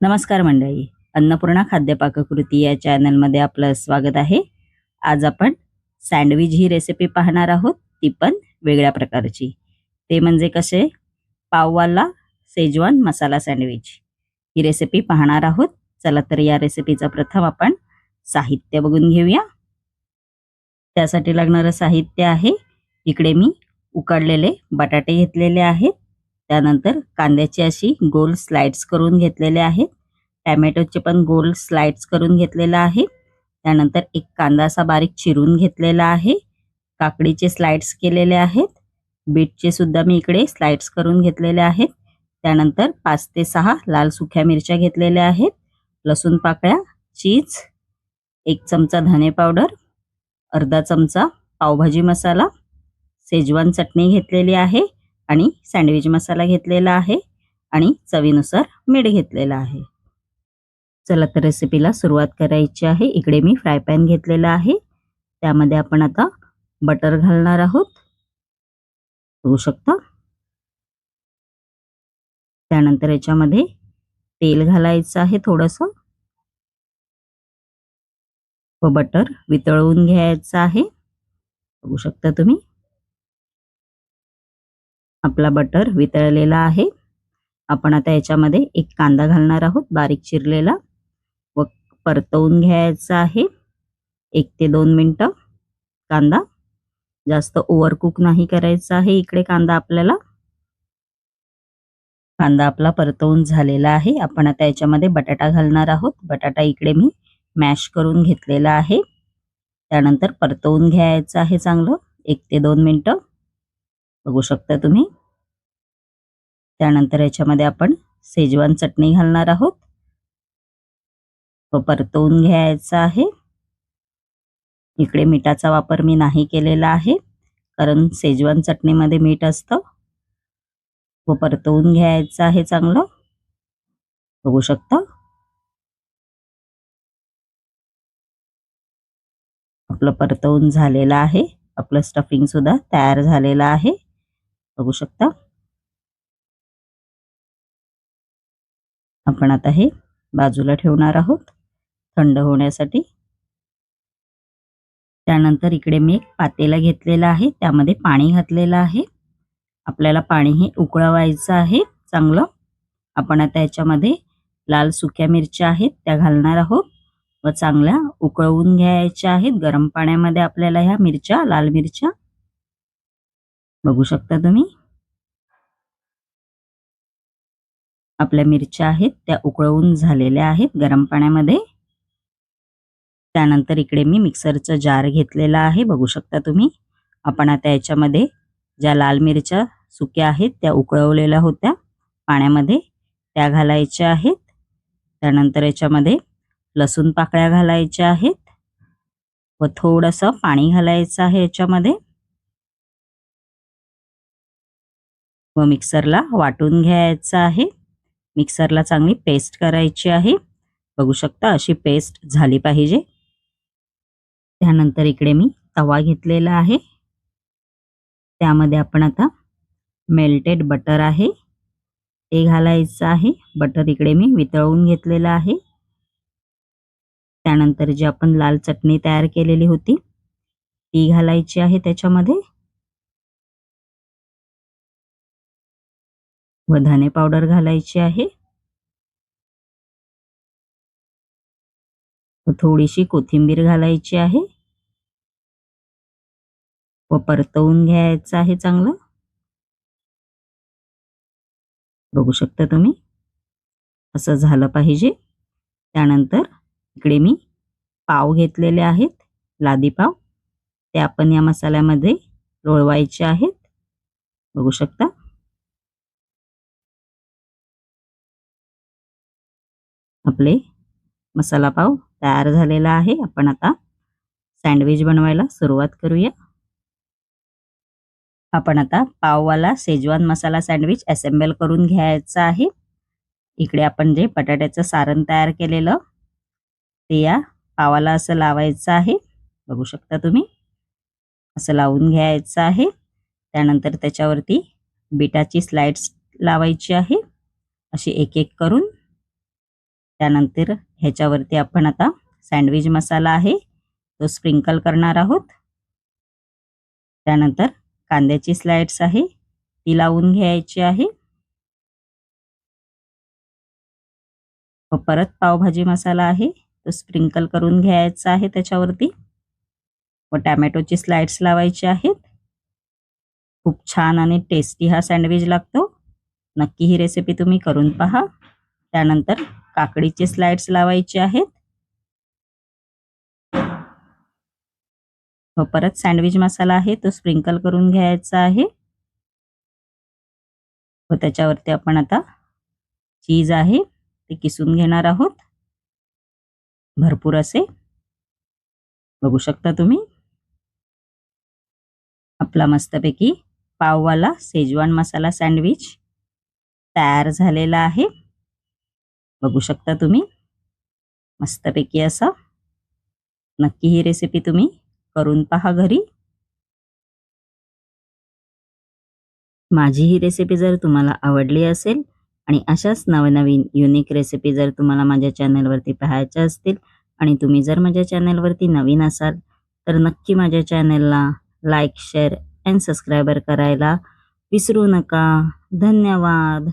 नमस्कार मंडळी. अन्नपूर्णा खाद्य पाककृती या चॅनलमध्ये आपलं स्वागत आहे. आज आपण सँडविच ही रेसिपी पाहणार आहोत. ती पण वेगळ्या प्रकारची. ते म्हणजे कसे? पाववाला सेजवान मसाला सँडविच ही रेसिपी पाहणार आहोत. चला तर या रेसिपीचं प्रथम आपण साहित्य बघून घेऊया. त्यासाठी लागणारं साहित्य आहे. इकडे मी उकडलेले बटाटे घेतलेले आहेत. त्यानंतर कांद्याची अशी गोल स्लाइड्स करून घेतलेले आहेत. टॅमॅटोचे पण गोल स्लाइड्स करून घेतलेला आहे. त्यानंतर एक कांदा असा बारीक चिरून घेतलेला आहे. काकडीचे स्लाइड्स केलेले आहेत. बीटचे सुद्धा मी इकडे स्लाइड्स करून घेतलेले आहेत. त्यानंतर पाच ते सहा लाल सुक्या मिरच्या घेतलेल्या आहेत. लसूण पाकळ्या चीज एक चमचा धने पावडर अर्धा चमचा पावभाजी मसाला सेजवान चटणी घेतलेली आहे. आणि सँडविच मसाला घेतलेला आहे आणि चवीनुसार मीठ घेतलेलं आहे. चला तर रेसिपीला सुरुवात करायची आहे. इकडे मी फ्राय पॅन घेतलेला आहे. त्यामध्ये आपण आता बटर घालणार आहोत. होऊ शकता? त्यानंतर याच्यामध्ये तेल घालायचं आहे थोडंसं. व बटर वितळवून घ्यायचं आहे. बघू शकता तुम्ही? आपला बटर वितळलेला आहे. आपण आता याच्यामध्ये एक कांदा घालणार आहोत बारीक चिरलेला. व परतवून घ्यायचा आहे. एक ते दोन मिनटं कांदा. जास्त ओव्हरकुक नाही करायचा आहे इकडे कांदा आपल्याला. कांदा आपला परतवून झालेला आहे. आपण आता याच्यामध्ये बटाटा घालणार आहोत. बटाटा इकडे मी मॅश करून घेतलेला आहे. त्यानंतर परतवून घ्यायचं आहे चांगलं. एक ते दोन मिनटं. बघू शकता तुम्ही. त्यानंतर याच्यामध्ये आपण सेजवान चटणी घालणार आहोत. व परतवून घ्यायचा आहे. इकडे मिठाचा वापर मी नाही केलेला आहे कारण सेजवान चटणीमध्ये मीठ असतं. व परतवून घ्यायचं आहे चांगलं. बघू शकता. आपलं परतवून झालेलं आहे. आपलं स्टफिंग सुद्धा तयार झालेलं आहे. बघू शकता. आपण आता हे बाजूला ठेवणार आहोत. थंड होण्यासाठी. त्यानंतर इकडे मी एक पातेला घेतलेला आहे. त्यामध्ये पाणी घातलेलं आहे. आपल्याला पाणी हे उकळवायचं आहे. चांगलं. आपण आता याच्यामध्ये लाल सुक्या मिरच्या आहेत त्या घालणार आहोत. व चांगल्या उकळवून घ्यायच्या आहेत. गरम पाण्यामध्ये आपल्याला ह्या मिरच्या लाल मिरच्या बघू शकता तुम्ही. आपल्या मिरच्या आहेत त्या उकळवून झालेल्या आहेत गरम पाण्यामध्ये. त्यानंतर इकडे मी मिक्सरचं जार घेतलेला आहे बघू शकता तुम्ही. आपण आता याच्यामध्ये ज्या लाल मिरच्या सुक्या आहेत त्या उकळवलेल्या होत्या पाण्यामध्ये. त्या घालायच्या आहेत. त्यानंतर याच्यामध्ये लसूण पाकळ्या घालायच्या आहेत. व थोडंसं पाणी घालायचं आहे याच्यामध्ये. व मिक्सरला वाटून घ्यायचं आहे. मिक्सरला चांगली पेस्ट करायची आहे. बघू शकता अशी पेस्ट झाली पाहिजे. त्यानंतर इकडे मी तवा घेतलेला आहे. त्यामध्ये आपण आता मेल्टेड बटर आहे. ते घालायचं आहे. बटर इकडे मी वितळवून घेतलेलं आहे. त्यानंतर जी आपण लाल चटणी तयार केलेली होती ती घालायची आहे त्याच्यामध्ये. व धने पावडर घालायची आहे. व थोडीशी कोथिंबीर घालायची आहे. व परतवून घ्यायचं आहे चांगलं. बघू शकता तुम्ही? असं झालं पाहिजे. त्यानंतर इकडे मी पाव घेतलेले आहेत. लादी पाव. ते आपण या मसाल्यामध्ये लोळवायचे आहेत. बघू शकता? आपले मसाला पाव तयार झालेला आहे. आपण आता सँडविच बनवायला सुरुवात करूया. आपण आता पाववाला सेजवान मसाला सँडविच असेंबल करून घ्यायचा आहे. इकडे आपण जे बटाट्याचं सारण तयार केलेलं ते या पावाला असं लावायचं आहे. बघू शकता तुम्ही. असं लावून घ्यायचं आहे. त्यानंतर त्याच्यावरती बिटाची स्लाइड्स लावायची आहे. अशी एक एक करून त्यानंतर ह्याच्यावरती आपण आता सँडविच मसाला आहे तो स्प्रिंकल करणार आहोत. त्यानंतर कांद्याची स्लाइड्स आहे ती लावून घ्यायची आहे. व परत पावभाजी मसाला आहे तो स्प्रिंकल करून घ्यायचा आहे त्याच्यावरती. व टॅमॅटोची स्लाइड्स लावायची आहेत. खूप छान आणि टेस्टी हा सँडविच लागतो. नक्की ही रेसिपी तुम्ही करून पहा. त्यानंतर काकडीचे स्लाइड्स लावायचे आहेत. व परत सँडविच मसाला आहे तो स्प्रिंकल करून घ्यायचा आहे. व त्याच्यावरती आपण आता चीज आहे ते किसून घेणार आहोत. भरपूर असे. बघू शकता तुम्ही. आपला मस्तपैकी पाववाला सेजवान मसाला सँडविच तयार झालेला आहे. बघू शकता तुम्ही. मस्तपैकी असा. नक्की ही रेसिपी तुम्ही करून पहा घरी. माझी ही रेसिपी जर तुम्हाला आवडली असेल आणि अशाच नवनवीन युनिक रेसिपी जर तुम्हाला माझ्या चॅनलवरती पाहायच्या असतील आणि तुम्ही जर माझ्या चॅनलवरती नवीन असाल तर नक्की माझ्या चॅनलला लाईक शेअर अँड सबस्क्रायबर करायला विसरू नका. धन्यवाद.